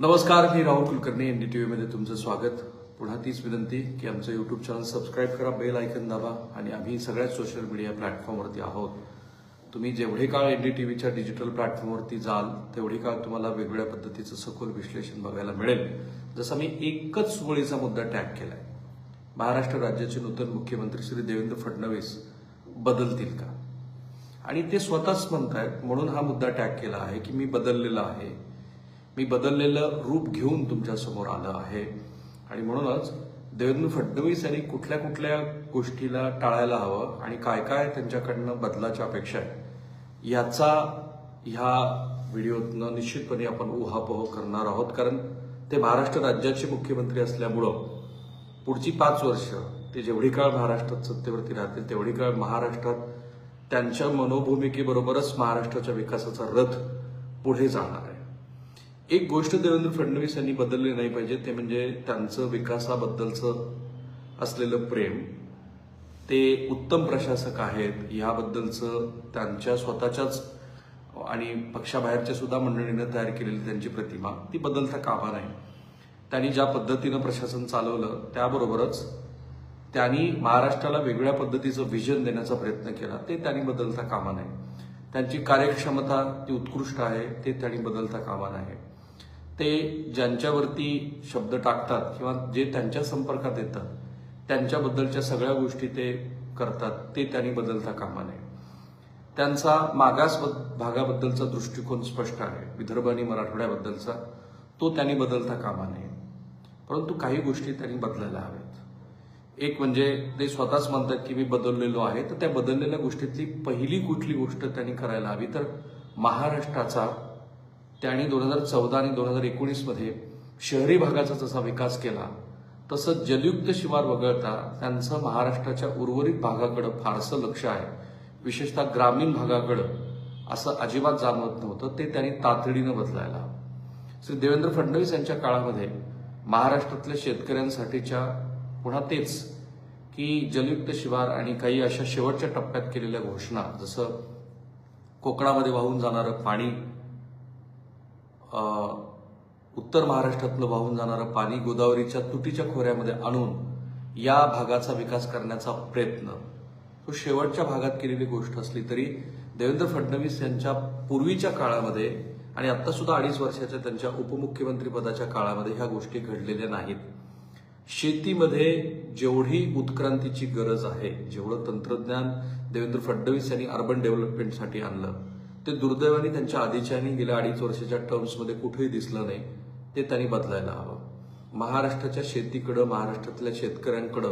नमस्कार मी Rahul Kulkarni N D T व्हीमध्ये तुमचं स्वागत. पुन्हा तीच विनंती की आमचं यूट्यूब चॅनल सबस्क्राईब करा बेल आयकन दाबा आणि आम्ही सगळ्याच सोशल मीडिया प्लॅटफॉर्मवरती आहोत. तुम्ही जेवढे काळ एन डी टी व्हीच्या डिजिटल प्लॅटफॉर्मवरती जाल तेवढे काळ तुम्हाला वेगवेगळ्या पद्धतीचं सखोल विश्लेषण बघायला मिळेल. जसं मी एकच वळीचा मुद्दा टॅग केलाय. महाराष्ट्र राज्याचे नूतन मुख्यमंत्री श्री देवेंद्र फडणवीस बदलतील का? आणि ते स्वतःच म्हणत आहेत म्हणून हा मुद्दा टॅग केला आहे की मी बदललेला आहे. मी बदललेलं रूप घेऊन तुमच्यासमोर आलं आहे. आणि म्हणूनच देवेंद्र फडणवीस यांनी कुठल्या कुठल्या गोष्टीला टाळायला हवं आणि काय काय त्यांच्याकडनं बदलाच्या अपेक्षा आहे याचा ह्या व्हिडिओतनं निश्चितपणे आपण उहापोह करणार आहोत. कारण ते महाराष्ट्र राज्याचे मुख्यमंत्री असल्यामुळं पुढची पाच वर्ष ते जेवढी काळ महाराष्ट्रात सत्तेवरती राहतील तेवढी काळ महाराष्ट्रात त्यांच्या मनोभूमिकेबरोबरच महाराष्ट्राच्या विकासाचा रथ पुढे जाणार आहे. एक गोष्ट देवेंद्र फडणवीस यांनी बदलली नाही पाहिजे ते म्हणजे त्यांचं विकासाबद्दलचं असलेलं प्रेम. ते उत्तम प्रशासक आहेत ह्याबद्दलचं त्यांच्या स्वतःच्याच आणि पक्षाबाहेरच्या सुद्धा मंडळीनं तयार केलेली त्यांची प्रतिमा ती बदलता कामा नाही. त्यांनी ज्या पद्धतीनं प्रशासन चालवलं त्याबरोबरच त्यांनी महाराष्ट्राला वेगळ्या पद्धतीचं व्हिजन देण्याचा प्रयत्न केला ते त्यांनी बदलता कामा नाही. त्यांची कार्यक्षमता ती उत्कृष्ट आहे ते त्यांनी बदलता कामा नाही. ते ज्यांच्यावरती शब्द टाकतात किंवा जे त्यांच्या संपर्कात येतात त्यांच्याबद्दलच्या सगळ्या गोष्टी ते करतात ते त्यांनी बदलता कामा नये. त्यांचा मागास भागाबद्दलचा दृष्टिकोन स्पष्ट आहे. विदर्भ आणि मराठवाड्याबद्दलचा तो त्यांनी बदलता कामा नये. परंतु काही गोष्टी त्यांनी बदलायला हव्यात. एक म्हणजे ते स्वतःच म्हणतात की मी बदललेलो आहे तर त्या बदललेल्या गोष्टीतली पहिली कुठली गोष्ट त्यांनी करायला हवी? तर महाराष्ट्राचा त्यांनी दोन हजार चौदा आणि दोन हजार एकोणीसमध्ये शहरी भागाचा जसा विकास केला तसं जलयुक्त शिवार वगळता त्यांचं महाराष्ट्राच्या उर्वरित भागाकडं फारसं लक्ष आहे. विशेषतः ग्रामीण भागाकडं असं अजिबात जाणवत नव्हतं ते त्यांनी तातडीनं बदलायला. श्री देवेंद्र फडणवीस यांच्या काळामध्ये महाराष्ट्रातल्या शेतकऱ्यांसाठीच्या पुन्हा तेच की जलयुक्त शिवार आणि काही अशा शेवटच्या टप्प्यात केलेल्या घोषणा जसं कोकणामध्ये वाहून जाणारं पाणी उत्तर महाराष्ट्रातलं वाहून जाणारं पाणी गोदावरीच्या तुटीच्या खोऱ्यामध्ये आणून या भागाचा विकास करण्याचा प्रयत्न. तो शेवटच्या भागात केलेली गोष्ट असली तरी देवेंद्र फडणवीस यांच्या पूर्वीच्या काळामध्ये आणि आता सुद्धा अडीच वर्षाच्या त्यांच्या उपमुख्यमंत्री पदाच्या काळामध्ये ह्या गोष्टी घडलेल्या नाहीत. शेतीमध्ये जेवढी उत्क्रांतीची गरज आहे जेवढं तंत्रज्ञान देवेंद्र फडणवीस यांनी अर्बन डेव्हलपमेंटसाठी आणलं ते दुर्दैवाने त्यांच्या आधीच्या आणि गेल्या अडीच वर्षाच्या टर्म्समध्ये कुठेही दिसलं नाही ते त्यांनी बदलायला हवं. महाराष्ट्राच्या शेतीकडं महाराष्ट्रातल्या शेतकऱ्यांकडं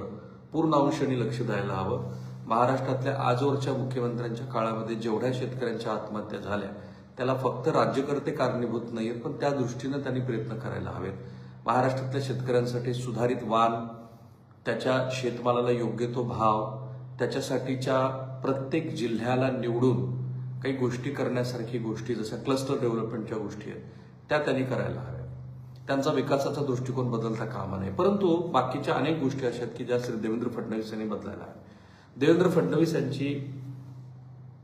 पूर्ण अंशाने लक्ष द्यायला हवं. महाराष्ट्रातल्या आजवरच्या मुख्यमंत्र्यांच्या काळामध्ये जेवढ्या शेतकऱ्यांच्या आत्महत्या झाल्या त्याला फक्त राज्यकर्ते कारणीभूत नाहीत पण त्या दृष्टीनं त्यांनी प्रयत्न करायला हवेत. महाराष्ट्रातल्या शेतकऱ्यांसाठी सुधारित वाण त्याच्या शेतमालाला योग्य तो भाव त्याच्यासाठीच्या प्रत्येक जिल्ह्याला निवडून काही गोष्टी करण्यासारखी गोष्टी जशा क्लस्टर डेव्हलपमेंटच्या गोष्टी आहेत त्या त्यांनी करायला हव्या त्यांचा विकासाचा दृष्टिकोन बदलता कामा नये. परंतु बाकीच्या अनेक गोष्टी अशा आहेत की ज्या श्री देवेंद्र फडणवीस यांनी बदलायला हव्या देवेंद्र फडणवीस यांची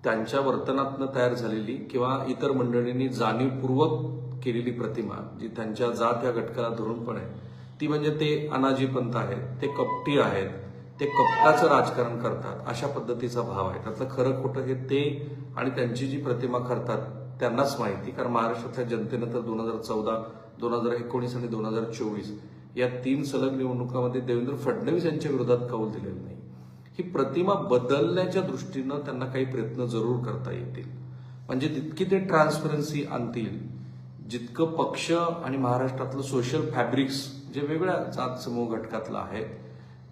त्यांच्या वर्तनातनं तयार झालेली किंवा इतर मंडळींनी जाणीवपूर्वक केलेली प्रतिमा जी त्यांच्या जात या घटकाला धरून पण आहे ती म्हणजे ते अनाजीपंत आहेत ते कपटी आहेत ते कपटाचं राजकारण करतात अशा पद्धतीचा भाव आहे. त्यातलं खरं खोटं हे ते आणि त्यांची जी प्रतिमा करतात त्यांनाच माहिती. कारण महाराष्ट्रातल्या जनतेनं तर दोन हजार चौदा दोन हजार एकोणीस आणि दोन हजार चोवीस या तीन सलग निवडणुकामध्ये देवेंद्र फडणवीस यांच्या विरोधात कौल दिलेला नाही. ही प्रतिमा बदलण्याच्या दृष्टीनं त्यांना काही प्रयत्न जरूर करता येतील. म्हणजे तितकी ते ट्रान्सपरन्सी आणतील जितकं पक्ष आणि महाराष्ट्रातलं सोशल फॅब्रिक्स जे वेगळ्या जात समूह घटकातलं आहे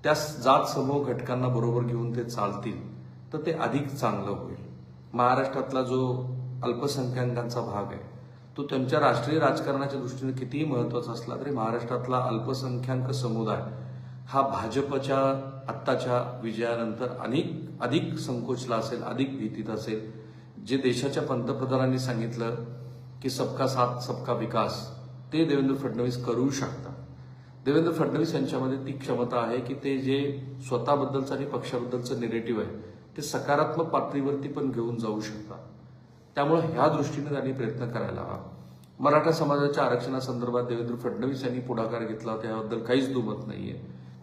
त्या जात समूह घटकांना बरोबर घेऊन ते चालतील तर ते अधिक चांगलं होईल. महाराष्ट्रातला जो अल्पसंख्याकांचा भाग आहे तो त्यांच्या राष्ट्रीय राजकारणाच्या दृष्टीने कितीही महत्त्वाचा असला तरी महाराष्ट्रातला अल्पसंख्याक समुदाय हा भाजपच्या आत्ताच्या विजयानंतर अनेक अधिक संकोचला असेल अधिक भीतीत असेल. जे देशाच्या पंतप्रधानांनी सांगितलं की सबका साथ सबका विकास ते देवेंद्र फडणवीस करू शकतात. देवेंद्र फडणवीस यांच्यामध्ये ती क्षमता आहे की ते जे स्वतःबद्दलचं आणि पक्षाबद्दलचं निगेटिव्ह आहे ते सकारात्मक पातळीवरती पण घेऊन जाऊ शकतात. त्यामुळे ह्या दृष्टीने त्यांनी प्रयत्न करायला हवा. मराठा समाजाच्या आरक्षणासंदर्भात देवेंद्र फडणवीस यांनी पुढाकार घेतला त्याबद्दल काहीच दुमत नाहीये.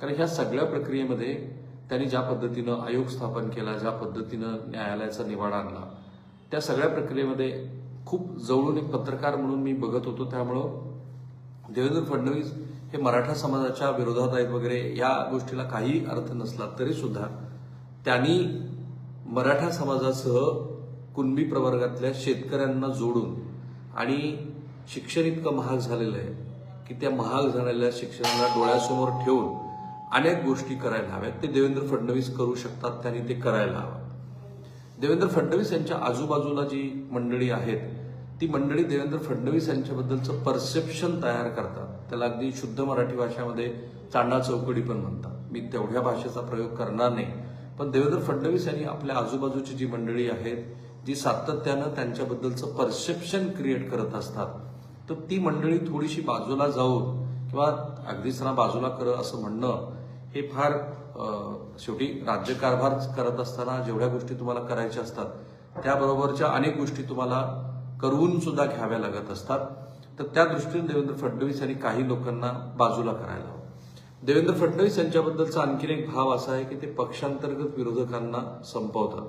कारण ह्या सगळ्या प्रक्रियेमध्ये त्यांनी ज्या पद्धतीनं आयोग स्थापन केला ज्या पद्धतीनं न्यायालयाचा निवाडा आणला त्या सगळ्या प्रक्रियेमध्ये खूप जवळून एक पत्रकार म्हणून मी बघत होतो. त्यामुळं देवेंद्र फडणवीस हे मराठा समाजाच्या विरोधात आहेत वगैरे या गोष्टीला काही अर्थ नसला तरी सुद्धा त्यांनी मराठा समाजासह कुणबी प्रवर्गातल्या शेतकऱ्यांना जोडून आणि शिक्षण इतकं महाग झालेलं आहे की त्या महाग झालेल्या शिक्षणाला डोळ्यासमोर ठेवून अनेक गोष्टी करायला हव्यात. ते देवेंद्र फडणवीस करू शकतात त्यांनी ते करायला हवं. देवेंद्र फडणवीस यांच्या आजूबाजूला जी मंडळी आहेत ती मंडळी देवेंद्र फडणवीस यांच्याबद्दलचं परसेप्शन तयार करतात. त्याला अगदी शुद्ध मराठी भाषेमध्ये चांडा चौकडी पण म्हणतात. मी तेवढ्या भाषेचा प्रयोग करणार नाही. पण देवेंद्र फडणवीस यांनी आपल्या आजूबाजूची जी मंडळी आहेत जी सातत्यानं त्यांच्याबद्दलचं परसेप्शन क्रिएट करत असतात तर ती मंडळी थोडीशी बाजूला जाऊन किंवा अगदीच ना बाजूला कर असं म्हणणं हे फार शेवटी राज्यकारभार करत असताना जेवढ्या गोष्टी तुम्हाला करायच्या असतात त्याबरोबरच्या अनेक गोष्टी तुम्हाला करवून सुद्धा घ्याव्या लागत असतात. तर त्या दृष्टीने देवेंद्र फडणवीस यांनी काही लोकांना बाजूला करायला हवं. देवेंद्र फडणवीस यांच्याबद्दलचा आणखीन एक भाव असा आहे की ते पक्षांतर्गत विरोधकांना संपवतात.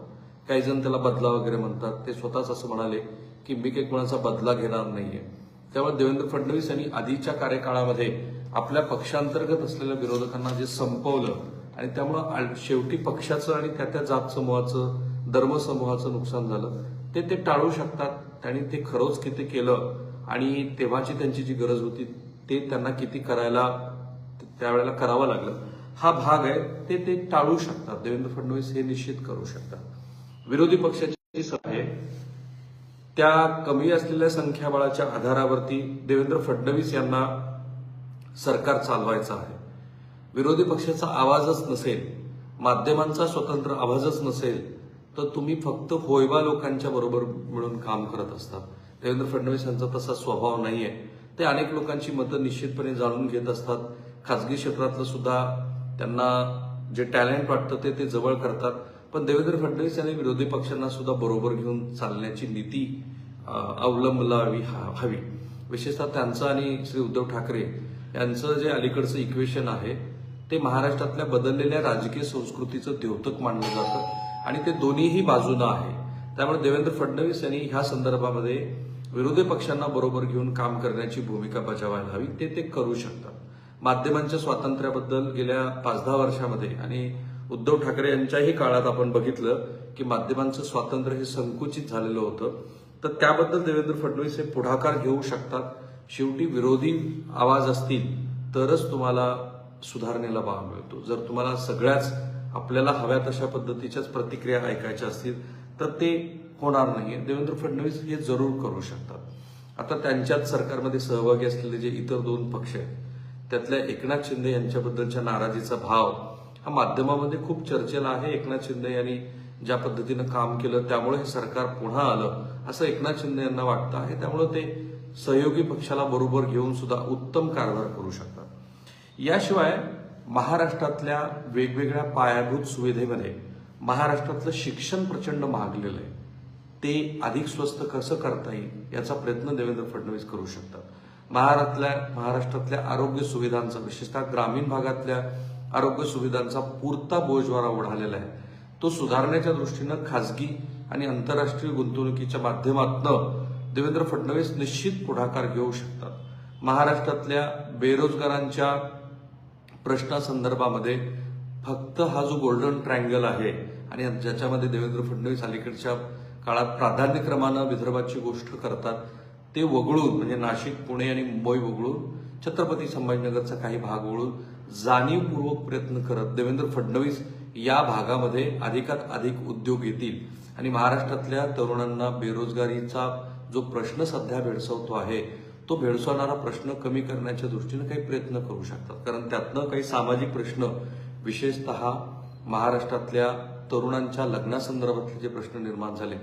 काही जण त्याला बदला वगैरे म्हणतात. ते स्वतःच असं म्हणाले की मी काही कोणाचा बदला घेणार नाहीये. त्यामुळे देवेंद्र फडणवीस यांनी आधीच्या कार्यकाळामध्ये आपल्या पक्षांतर्गत असलेल्या विरोधकांना जे संपवलं आणि त्यामुळं शेवटी पक्षाचं आणि त्या त्या जात समूहाचं धर्मसमूहाचं नुकसान झालं. ते ते टाळू शकतात. त्यांनी ते खरोच किती केलं आणि तेव्हाची त्यांची जी गरज होती ते त्यांना किती करायला त्यावेळेला करावं लागलं. हा भाग आहे ते ते टाळू शकतात. देवेंद्र फडणवीस हे निश्चित करू शकतात. विरोधी पक्षाची आहे. त्या कमी असलेल्या संख्याबळाच्या आधारावरती देवेंद्र फडणवीस यांना सरकार चालवायचं आहे. विरोधी पक्षाचा आवाजच नसेल माध्यमांचा स्वतंत्र आवाजच नसेल तर तुम्ही फक्त होयबा लोकांच्या बरोबर मिळून काम करत असतात देवेंद्र फडणवीस यांचा तसा स्वभाव नाहीये. ते अनेक लोकांची मतं निश्चितपणे जाणून घेत असतात. खाजगी क्षेत्रातलं सुद्धा त्यांना जे टॅलेंट वाटतं ते ते जवळ करतात. पण देवेंद्र फडणवीस यांनी विरोधी पक्षांना सुद्धा बरोबर घेऊन चालण्याची नीती अवलंबलावी हा- हवी. विशेषतः त्यांचं आणि श्री उद्धव ठाकरे यांचं जे अलीकडचं इक्वेशन आहे ते महाराष्ट्रातल्या बदललेल्या राजकीय संस्कृतीचं द्योतक मानलं जातं. आणि ते दोन्हीही बाजूनं आहे. त्यामुळे देवेंद्र फडणवीस यांनी ह्या संदर्भामध्ये विरोधी पक्षांना बरोबर घेऊन काम करण्याची भूमिका बजावायला हवी ते ते करू शकतात. माध्यमांच्या स्वातंत्र्याबद्दल गेल्या पाच दहा वर्षामध्ये आणि उद्धव ठाकरे यांच्याही काळात आपण बघितलं की माध्यमांचं स्वातंत्र्य हे संकुचित झालेलं होतं. तर त्याबद्दल देवेंद्र फडणवीस हे पुढाकार घेऊ शकतात. शेवटी विरोधी आवाज असतील तरच तुम्हाला सुधारणेला भाव मिळतो. जर तुम्हाला सगळ्याच आपल्याला हव्या तशा पद्धतीच्याच प्रतिक्रिया ऐकायच्या असतील तर ते होणार नाही देवेंद्र फडणवीस हे जरूर करू शकतात. आता त्यांच्याच सरकारमध्ये सहभागी असलेले जे इतर दोन पक्ष आहेत त्यातल्या एकनाथ शिंदे यांच्याबद्दलच्या नाराजीचा भाव हा माध्यमामध्ये खूप चर्चेला आहे. एकनाथ शिंदे यांनी ज्या पद्धतीनं काम केलं त्यामुळे हे सरकार पुन्हा आलं असं एकनाथ शिंदे यांना वाटतं आहे. त्यामुळे ते सहयोगी पक्षाला बरोबर घेऊन सुद्धा उत्तम कारभार करू शकतात. याशिवाय महाराष्ट्रातल्या वेगवेगळ्या पायाभूत सुविधेमध्ये महाराष्ट्रातलं शिक्षण प्रचंड महागलेलं आहे. ते अधिक स्वस्त कसं करता येईल याचा प्रयत्न देवेंद्र फडणवीस करू शकतात. महाराष्ट्रातल्या महाराष्ट्रातल्या आरोग्य सुविधांचा विशेषतः ग्रामीण भागातल्या आरोग्य सुविधांचा पुरता बोजवारा ओढालेला आहे. तो सुधारण्याच्या दृष्टीनं खासगी आणि आंतरराष्ट्रीय गुंतवणुकीच्या माध्यमातून देवेंद्र फडणवीस निश्चित पुढाकार घेऊ शकतात. महाराष्ट्रातल्या बेरोजगारांच्या प्रश्नासंदर्भामध्ये फक्त हा जो गोल्डन ट्रायंगल आहे आणि ज्याच्यामध्ये देवेंद्र फडणवीस अलीकडच्या काळात प्राधान्यक्रमानं विदर्भाची गोष्ट करतात ते वगळून म्हणजे नाशिक पुणे आणि मुंबई वगळून छत्रपती संभाजीनगरचा काही भाग वगळून जाणीवपूर्वक प्रयत्न करत देवेंद्र फडणवीस या भागामध्ये अधिकात अधिक उद्योग येतील. आणि महाराष्ट्रातल्या तरुणांना बेरोजगारीचा जो प्रश्न सध्या भेडसावतो आहे तो भेडसावणारा प्रश्न कमी करण्याच्या दृष्टीनं काही प्रयत्न करू शकतात. कारण त्यातनं काही सामाजिक प्रश्न विशेषतः महाराष्ट्रातल्या तरुणांच्या लग्नासंदर्भातले जे प्रश्न निर्माण झाले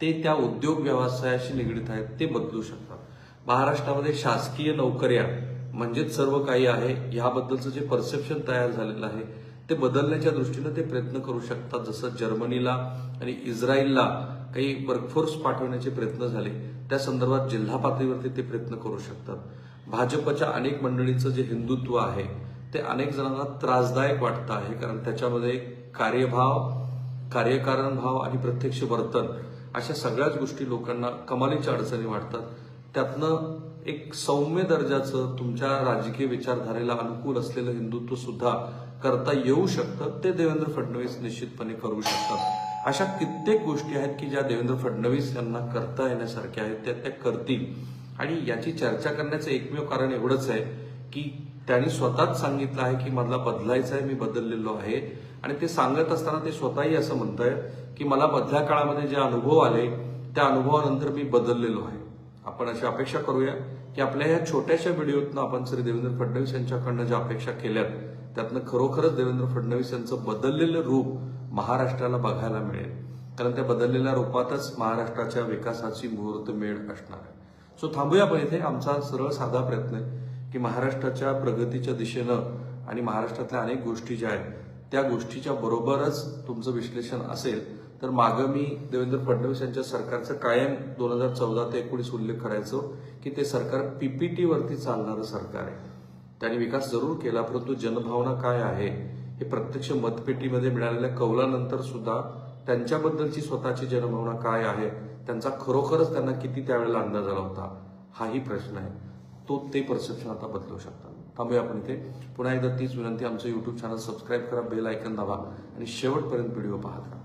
ते त्या उद्योग व्यवसायाशी निगडीत आहेत ते बदलू शकतात. महाराष्ट्रामध्ये शासकीय नोकऱ्या म्हणजेच सर्व काही आहे ह्याबद्दलचं जे परसेप्शन तयार झालेलं आहे ते बदलण्याच्या दृष्टीनं ते प्रयत्न करू शकतात. जसं जर्मनीला आणि इस्रायलला काही वर्कफोर्स पाठवण्याचे प्रयत्न झाले त्या संदर्भात जिल्हा पातळीवरती ते प्रयत्न करू शकतात. भाजपच्या अनेक मंडळींचं जे हिंदुत्व आहे ते अनेक जणांना त्रासदायक वाटतं आहे कारण त्याच्यामध्ये कार्यभाव कार्यकारण भाव आणि प्रत्यक्ष वर्तन अशा सगळ्याच गोष्टी लोकांना कमालीच्या अडचणी वाटतात. त्यातनं एक सौम्य दर्जाचं तुमच्या राजकीय विचारधारेला अनुकूल असलेलं हिंदुत्व सुद्धा करता येऊ शकतं ते देवेंद्र फडणवीस निश्चितपणे करू शकतात. अशा कित्येक गोष्टी आहेत की ज्या देवेंद्र फडणवीस यांना करता येण्यासारख्या आहेत त्या त्या करतील. आणि याची चर्चा करण्याचं एकमेव कारण एवढंच आहे की त्यांनी स्वतःच सांगितलं आहे की मला बदलायचं आहे मी बदललेलो आहे. आणि ते सांगत असताना ते स्वतःही असं म्हणताय की मला मधल्या काळामध्ये जे अनुभव आले त्या अनुभवानंतर मी बदललेलो आहे. आपण अशी अपेक्षा करूया की आपल्या ह्या छोट्याशा व्हिडिओतनं आपण श्री देवेंद्र फडणवीस यांच्याकडनं ज्या अपेक्षा केल्यात त्यातनं खरोखरच देवेंद्र फडणवीस यांचं बदललेलं रूप महाराष्ट्राला बघायला मिळेल. कारण त्या बदललेल्या रूपातच महाराष्ट्राच्या विकासाची मुहूर्तमेढ असणार आहे. सो थांबूया आपण इथे. आमचा सरळ साधा प्रयत्न आहे की महाराष्ट्राच्या प्रगतीच्या दिशेनं आणि महाराष्ट्रातल्या अनेक गोष्टी ज्या आहेत त्या गोष्टीच्या बरोबरच तुमचं विश्लेषण असेल तर मागं मी देवेंद्र फडणवीस यांच्या सरकारचं कायम दोन हजार चौदा ते एकोणीस उल्लेख करायचो की ते सरकार पीपीटीवरती चालणारं सरकार आहे. त्यांनी विकास जरूर केला परंतु जनभावना काय आहे? हे प्रत्यक्ष मतपेटीमध्ये मिळालेल्या कौलानंतर सुद्धा त्यांच्याबद्दलची स्वतःची जनभावना काय आहे? त्यांचा खरोखरच त्यांना किती त्यावेळेला अंदाज आला होता? हाही प्रश्न आहे. तो ते परसेप्शन आता बदलू शकतात. थांबूया आपण इथे. पुन्हा एकदा तीच विनंती आमचं युट्यूब चॅनल सबस्क्राईब करा बेल ऐकन दाबा आणि शेवटपर्यंत व्हिडिओ पाहत राहा.